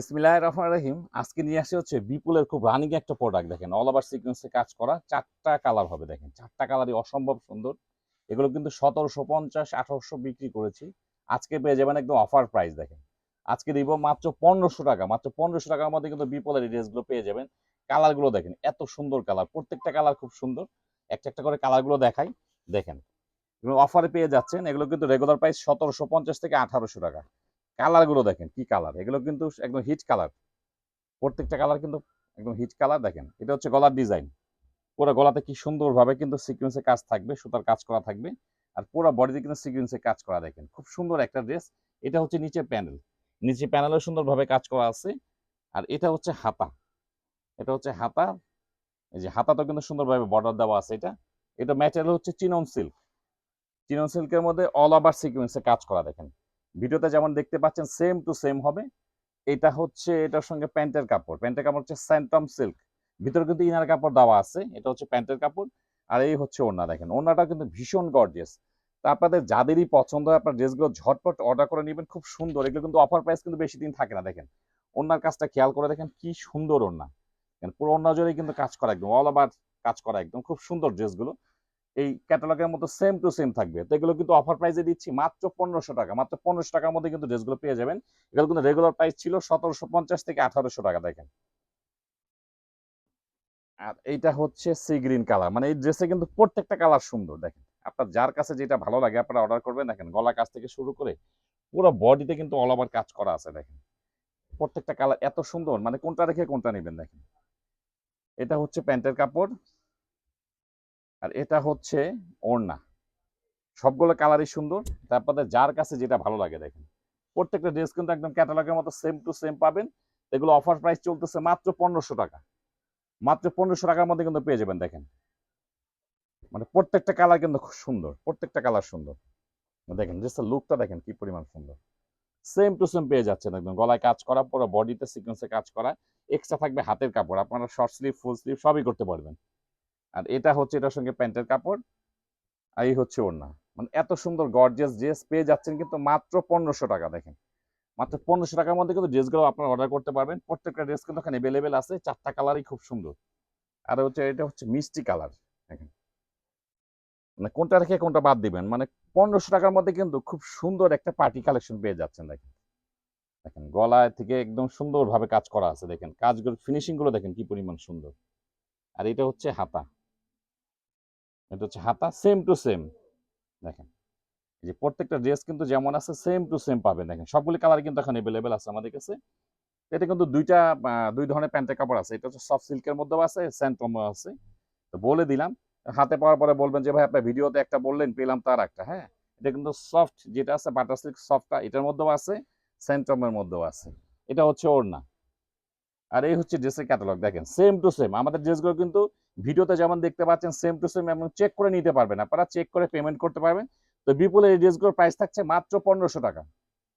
বিসমিল্লাহ রহমান রহিম। আজকে নিয়ে হচ্ছে বিপুলের খুব রানিং একটা প্রোডাক্ট দেখেন। অল ওভার কাজ করা চারটা কালার হবে দেখেন। চারটা কালারই অসম্ভব সুন্দর। এগুলো কিন্তু সতেরোশো পঞ্চাশ, আঠারোশো বিক্রি করেছি। আজকে পেয়ে যাবেন একদম অফার প্রাইস দেখেন। আজকে দিব মাত্র পনেরোশো টাকা। মাত্র পনেরোশো টাকার মধ্যে কিন্তু বিপুলের ড্রেসগুলো পেয়ে যাবেন। কালারগুলো দেখেন, এত সুন্দর কালার প্রত্যেকটা কালার খুব সুন্দর। একটা একটা করে কালারগুলো দেখাই। দেখেন অফারে পেয়ে যাচ্ছেন। এগুলো কিন্তু রেগুলার প্রাইস সতেরোশো পঞ্চাশ থেকে আঠারোশো টাকা। কালারগুলো দেখেন, কি কালার এগুলো কিন্তু একদম হিট কালার প্রত্যেকটা কালার কিন্তু একদম হিট কালার দেখেন। এটা হচ্ছে গলার ডিজাইন পুরো গলাতে কি সুন্দরভাবে কিন্তু সিকুয়েন্সে কাজ থাকবে, সুতার কাজ করা থাকবে। আর পুরো বডিতে কিন্তু সিকুয়েন্সে কাজ করা দেখেন। খুব সুন্দর একটা ড্রেস এটা হচ্ছে নিচের প্যানেল নিচে প্যানেলও সুন্দরভাবে কাজ করা আছে। আর এটা হচ্ছে হাতা। এটা হচ্ছে হাতা। এই যে হাতাটাও কিন্তু সুন্দরভাবে বর্ডার দেওয়া আছে এটা। এটা ম্যাটেরিয়াল হচ্ছে চিনন সিল্ক চিনন সিল্কের মধ্যে অল ওভার সিকুয়েন্সে কাজ করা দেখেন। ভিডিওতে যেমন দেখতে পাচ্ছেন সেম টু সেম হবে। এটা হচ্ছে, এটার সঙ্গে প্যান্টের কাপড়। প্যান্টের কাপড় হচ্ছে স্যান্টম সিল্ক ভিতরে কিন্তু ইনার কাপড় দেওয়া আছে, এটা হচ্ছে প্যান্টের কাপড়। আর এই হচ্ছে ওড়না, দেখেন। ওড়নাটা কিন্তু ভীষণ গর্জিয়াস তা আপনাদের যাদেরই পছন্দ হয়, আপনার ড্রেসগুলো ঝটপট অর্ডার করে নেবেন, খুব সুন্দর। এগুলো কিন্তু অফার প্রাইস কিন্তু বেশি দিন থাকে না, দেখেন। ওড়নার কাজটা খেয়াল করে দেখেন, কি সুন্দর দেখেন, পুরো ওড়না জুড়েই কিন্তু কাজ করা একদম অল ওভার কাজ করা একদম, খুব সুন্দর ড্রেসগুলো এই ক্যাটালগের মতো সেম টু সেম থাকবে। তো এগুলো কিন্তু অফার প্রাইসে দিচ্ছি মাত্র পনেরোশো টাকা। মাত্র পনেরোশো টাকার মধ্যে কিন্তু ড্রেসগুলো পেয়ে যাবেন। এগুলো কিন্তু রেগুলার প্রাইস ছিল সতেরোশো পঞ্চাশ থেকে আঠারোশো টাকা, দেখেন। আর এইটা হচ্ছে সি গ্রিন কালার মানে এই ড্রেসে কিন্তু প্রত্যেকটা কালার সুন্দর, দেখেন। আপনার যার কাছে যেটা ভালো লাগে আপনারা অর্ডার করবেন, দেখেন, গলা কাছ থেকে শুরু করে পুরো বডিতে কিন্তু অল ওভার কাজ করা আছে, দেখেন। প্রত্যেকটা কালার এত সুন্দর মানে কোনটা রেখে কোনটা নেবেন, দেখেন। এটা হচ্ছে প্যান্টের কাপড়। আর এটা হচ্ছে ওড়না। সবগুলো কালারই সুন্দর। তারপরে যার কাছে যেটা ভালো লাগে দেখেন। প্রত্যেকটা ড্রেস কিন্তু একদম ক্যাটালগের মতো সেম টু সেম পাবেন। এগুলো অফার প্রাইস চলতেছে মাত্র পনেরোশো টাকা। মাত্র পনেরোশো টাকার মধ্যে কিন্তু পেয়ে যাবেন দেখেন। মানে প্রত্যেকটা কালার কিন্তু খুব সুন্দর। প্রত্যেকটা কালার সুন্দর। দেখেন ড্রেসের লুকটা দেখেন কি পরিমাণ সুন্দর। সেম টু সেম পেয়ে যাচ্ছেন একদম। গলায় কাজ করা, পুরো বডিতে সিকোয়েন্সে কাজ করা। এক্সট্রা থাকবে হাতের কাপড়। আপনারা শর্ট স্লিভ ফুল স্লিভ সবই করতে পারবেন। আর এটা হচ্ছে এটার সঙ্গে প্যান্টের কাপড়, আর এই হচ্ছে ওড়না। মানে এত সুন্দর গর্জিয়াস ড্রেস পেয়ে যাচ্ছেন কিন্তু মাত্র পনেরোশো টাকা, দেখেন। মাত্র পনেরোশো টাকার মধ্যে কিন্তু ড্রেসগুলো আপনারা অর্ডার করতে পারবেন। প্রত্যেকটা ড্রেস কিন্তু এখানে অ্যাভেলেবেল আছে, চারটা কালারই খুব সুন্দর। আর হচ্ছে, এটা হচ্ছে মিষ্টি কালার দেখেন। মানে কোনটা রেখে কোনটা বাদ দিবেন মানে পনেরোশো টাকার মধ্যে কিন্তু খুব সুন্দর একটা পার্টি কালেকশন পেয়ে যাচ্ছেন, দেখেন। দেখেন, গলায় থেকে একদম সুন্দরভাবে কাজ করা আছে, দেখেন। কাজগুলো ফিনিশিংগুলো দেখেন কি পরিমাণ সুন্দর। আর এটা হচ্ছে হাতা। এটা হচ্ছে হাতা সেম টু সেম দেখেন যে প্রত্যেকটা ড্রেস কিন্তু যেমন আছে সেম টু সেম পাবেন। দেখেন, সবগুলি কালার কিন্তু এখন অ্যাভেলেবেল আছে আমাদের কাছে। এটা কিন্তু দুইটা দুই ধরনের প্যান্টের কাপড় আছে। এটা হচ্ছে সফট সিল্কের মধ্যেও আছে স্যান্টমও আছে। তো বলে দিলাম, হাতে পাওয়ার পরে বলবেন যে, ভাই, আপনার ভিডিওতে একটা বললেন, পেলাম তার একটা। হ্যাঁ এটা কিন্তু সফট যেটা আছে বাটার সিল্ক সফটটা এটার মধ্যেও আছে স্যান্টমের মধ্যেও আছে। এটা হচ্ছে ওড়না। আর এই হচ্ছে ড্রেসের ক্যাটালগ দেখেন সেম টু সেম আমাদের ড্রেসগুলো কিন্তু ভিডিওতে যেমন দেখতে পাচ্ছেন সেম টু সেম এমন চেক করে নিতে পারবেন। আপনারা চেক করে পেমেন্ট করতে পারবেন। তো বিপুলের এই ড্রেসগুলোর প্রাইস থাকছে মাত্র পনেরোশো টাকা।